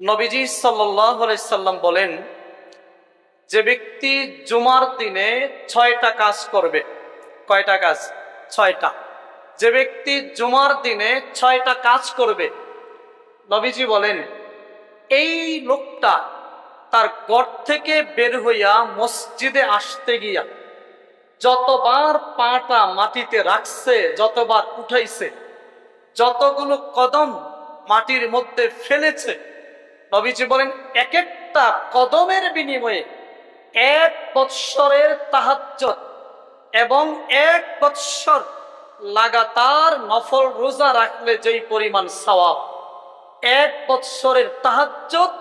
নবীজি সাল্লাম বলেন, যে ব্যক্তি জুমার দিনে ছয়টা কাজ করবে। কয়টা কাজ? ছয়টা। যে ব্যক্তি জুমার দিনে ছয়টা কাজ করবে, নবীজি বলেন, এই লোকটা তার গড় থেকে বের হইয়া মসজিদে আসতে গিয়া যতবার পাটা মাটিতে রাখছে, যতবার উঠাইছে, যতগুলো কদম মাটির মধ্যে ফেলেছে নবীজি বলেন এক একটা কদমের বিনিময়ে এক বৎসরের তাহাজ্জত এবং এক বৎসর লাগাতার নফল রোজা রাখলে যেই পরিমাণ সওয়াব, এক বৎসরের তাহাজ্জত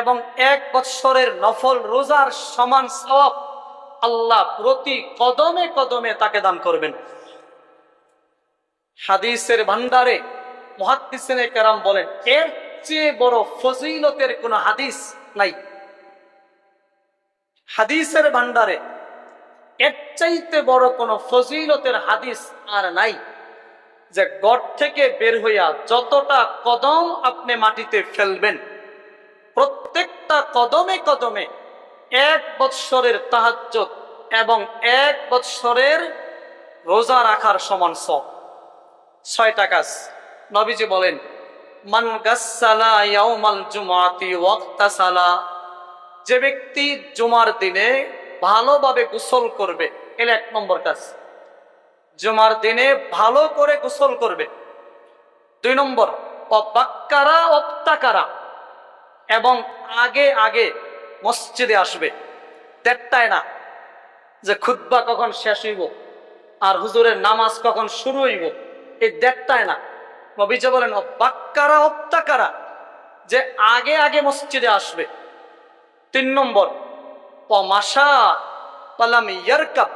এবং এক বৎসরের নফল রোজার সমান সওয়াব আল্লাহ প্রতি কদমে কদমে তাকে দান করবেন। হাদিসের ভান্ডারে মহাদিসেনে কেরাম বলেন, এর চেয়ে বড় ফজিলতের কোন হাদিস নাই। হাদিসের ভান্ডারে এর চাইতে বড় কোন ফজিলতের হাদিস আর নাই যে গড় থেকে বের হইয়া যতটা কদম আপনি মাটিতে ফেলবেন, প্রত্যেকটা কদমে কদমে এক বৎসরের তাহাজ্জত এবং এক বৎসরের রোজা রাখার সমান সব ছয়টা কাজ। নবীজি বলেন মান যে ব্যক্তি জুমার দিনে ভালোভাবে গোসল করবে, এর এক নম্বর কাজ। জুমার দিনে ভালো করে গোসল করবে। দুই নম্বর, অবাক্কারা অপ্তাকারা এবং আগে আগে মসজিদে আসবে। দেড়টায় না, যে খুদ্া কখন শেষ হইব, আর হুজুরের নামাজ কখন শুরু হইব, এই দেড়টায় না। নবীজে বলেন বাক্কারা অত্যাকারা যে আগে আগে মসজিদে আসবে। তিন নম্বর পমাশা পালাম ইয়ারকাপ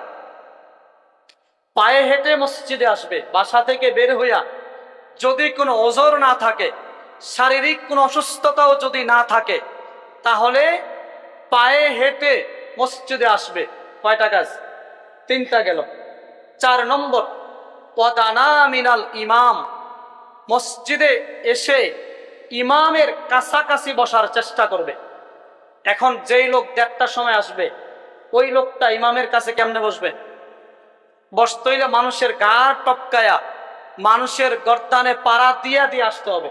পায়ে হেঁটে মসজিদে আসবে, বাসা থেকে বের হইয়া যদি কোনো ওজোর না থাকে, শারীরিক কোনো অসুস্থতাও যদি না থাকে, তাহলে পায়ে হেঁটে মসজিদে আসবে। কয়টা কাজ? তিনটা গেল। চার নম্বর, পদানা মিনাল ইমাম। মসজিদে এসে ইমামের কাছাকাছি বসার চেষ্টা করবে। এখন যেই লোক দেড়টার সময় আসবে, ওই লোকটা ইমামের কাছে কেমনে বসবে? বসতে হইলে মানুষের গা টপকায়া, মানুষের গর্দানে পাড়া দিয়া দিয়ে আসতে হবে।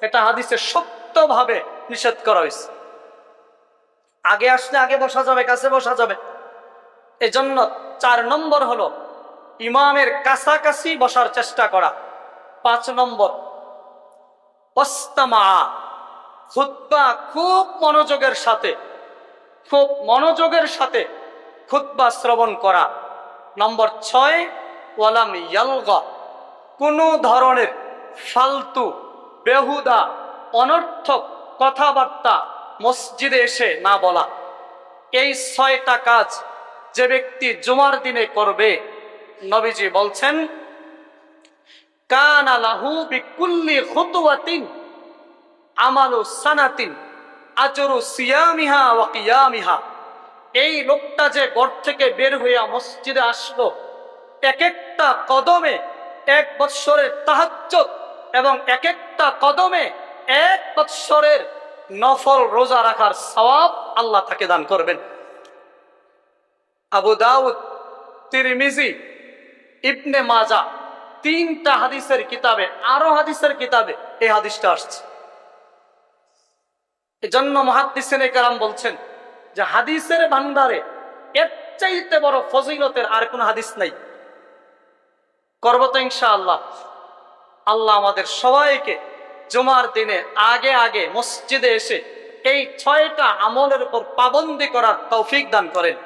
এটা হাদিসে সত্যভাবে নিষেধ করা হয়েছে। আগে আসলে আগে বসা যাবে, কাছে বসা যাবে। এজন্য চার নম্বর হলো, ইমামের কাছাকাছি বসার চেষ্টা করা। পাঁচ নম্বর। অস্তামা খুদ্া খুব মনোযোগের সাথে, খুব মনোযোগের সাথে খুদ্া শ্রবণ করা। নম্বর ছয়, ওয়ালাম ইয়ালগা, কোনো ধরনের ফালতু, বেহুদা, অনর্থক কথাবার্তা মসজিদে এসে না বলা। এই ছয়টা কাজ যে ব্যক্তি জুমার দিনে করবে, নবীজি বলছেন কান আলাহু বিকুল্লি খুতুয়াতিন আমালু সানাতিন, আজরু সিয়ামিহা ওয়া কিয়ামিহা। এই লোকটা যে ঘর থেকে বের হইয়া মসজিদে আসলো এক একটা কদমে এক বৎসরের তাহাজ্জত এবং এক একটা কদমে এক বৎসরের নফল রোজা রাখার সওয়াব আল্লাহ তাকে দান করবেন। আবু দাউদ, তিরমিজি, ইবনে মাজা তিনটা হাদিসের কিতাবে, আরও হাদিসের কিতাবে এই হাদিসটা আসছে। এজন্য মহাদিসেন কারাম বলছেন যে হাদিসের ভান্ডারে এর চাইতে বড় ফজিলতের আর কোন হাদিস নাই। করব তো ইনশাআল্লাহ। আল্লাহ আমাদের সবাইকে জুমার দিনে আগে আগে মসজিদে এসে এই ছয়টা আমলের উপর পাবন্দি করার তৌফিক দান করেন।